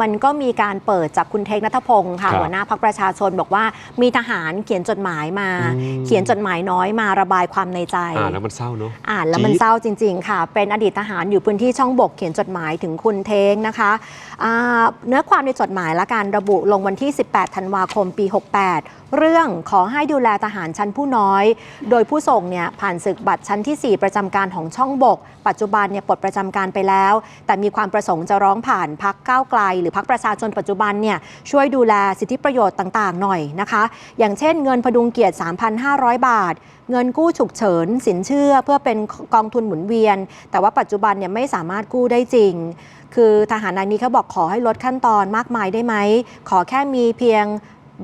มันก็มีการเปิดจากคุณเทคนัทพงศ์ค่ะครับหัวหน้าพักประชาชนบอกว่ามีทหารเขียนจดหมายมาอืมเขียนจดหมายน้อยมาระบายความในใจอ่านแล้วมันเศร้าเนอะอ่านแล้วมันจี๊ดเศร้าจริง ๆ ค่ะ เป็นอดีตทหารอยู่พื้นที่ช่องบกเขียนจดหมายถึงคุณเทงนะคะอ่าเนื้อความในจดหมายและการระบุลงวันที่ 18 ธันวาคมปี 68 เรื่องขอให้ดูแลทหารชั้นผู้น้อย โดยผู้ส่งเนี่ยผ่านศึกบัตรชั้นทีสี่4 ประจำการของช่องบก ปัจจุบันเนี่ยปลดประจำการไปแล้ว แต่มีความประสงค์จะร้องผ่านพักก้าวไกลหรือพักประชาชนปัจจุบันเนี่ยช่วยดูแลสิทธิประโยชน์ต่างๆ หน่อยนะคะ อย่างเช่นเงินพดุงเกียรติ 3,500 บาท เงินกู้ฉุกเฉิน สินเชื่อเพื่อเป็นกองทุนหมุนเวียน แต่ว่าปัจจุบันเนี่ยไม่สามารถกู้ได้จริง คือทหารนายนี้เขาบอกขอให้ลดขั้นตอนมากมายได้ไหมขอแค่มีเพียง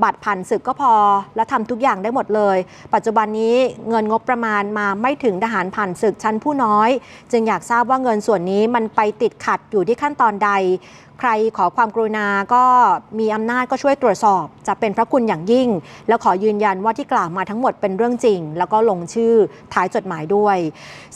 บัตรผ่านศึกก็พอ แล้วทำทุกอย่างได้หมดเลย ปัจจุบันนี้เงินงบประมาณมาไม่ถึงทหารผ่านศึกชั้นผู้น้อย จึงอยากทราบว่าเงินส่วนนี้มันไปติดขัดอยู่ที่ขั้นตอนใด ใครขอความกรุณาก็มีอำนาจก็ช่วยตรวจสอบ จะเป็นพระคุณอย่างยิ่ง แล้วขอยืนยันว่าที่กล่าวมาทั้งหมดเป็นเรื่องจริง แล้วก็ลงชื่อท้ายจดหมายด้วย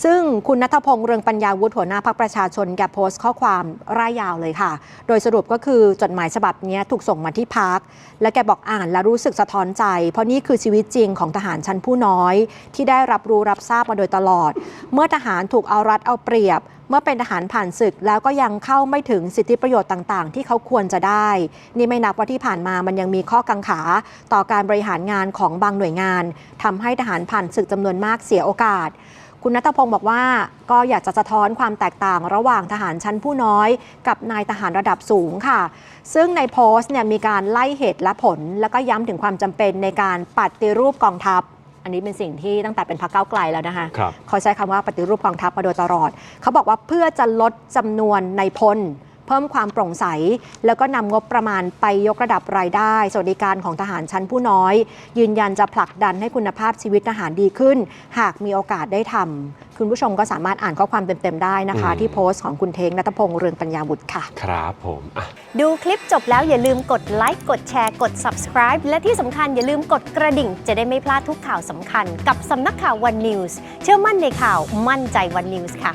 ซึ่งคุณนัทพงษ์เรืองปัญญาวุฒิหัวหน้าพักประชาชนแกโพสต์ข้อความร่ายยาวเลยค่ะ โดยสรุปก็คือจดหมายฉบับนี้ถูกส่งมาที่พักและแกบอกอ่านแล้วรู้สึกสะท้อนใจ เพราะนี่คือชีวิตจริงของทหารชั้นผู้น้อย ที่ได้รับรู้รับทราบมาโดยตลอด เมื่อทหารถูกเอารัดเอาเปรียบ เมื่อเป็นทหารผ่านศึกแล้วก็ยังเข้าไม่ถึงสิทธิประโยชน์ต่างๆ ที่เขาควรจะได้ นี่ไม่นับว่าที่ผ่านมามันยังมีข้อกังขา ต่อการบริหารงานของบางหน่วยงานทำให้ทหารผ่านศึกจำนวนมากเสียโอกาส คุณนัทพงศ์บอกว่าก็อยากจะสะท้อนความแตกต่างระหว่างทหารชั้นผู้น้อย กับนายทหารระดับสูงค่ะ ซึ่งในโพสต์เนี่ยมีการไล่เหตุและผล แล้วก็ย้ำถึงความจำเป็นในการปฏิรูปกองทัพ อันนี้เป็นสิ่งที่ตั้งแต่เป็นพรรคก้าวไกลแล้วนะคะครับเขาใช้คำว่าปฏิรูปกองทัพมาโดยตลอด เขาบอกว่าเพื่อจะลดจำนวนในายพล เพิ่มความโปร่งใส แล้วก็นำงบประมาณไปยกระดับรายได้ สวัสดิการของทหารชั้นผู้น้อย ยืนยันจะผลักดันให้คุณภาพชีวิตทหารดีขึ้น หากมีโอกาสได้ทำคุณผู้ชมก็สามารถอ่านข้อความเต็มๆได้นะคะอืมที่โพสต์ของคุณเทงนัทพงษ์เรืองปัญญาบุตรค่ะ ครับผมอะดูคลิปจบแล้วอย่าลืมกดไลค์กดแชร์กด subscribe และที่สำคัญอย่าลืมกดกระดิ่ง จะได้ไม่พลาดทุกข่าวสำคัญ กับสำนักข่าว One News เชื่อมั่นในข่าวมั่นใจ One News ค่ะ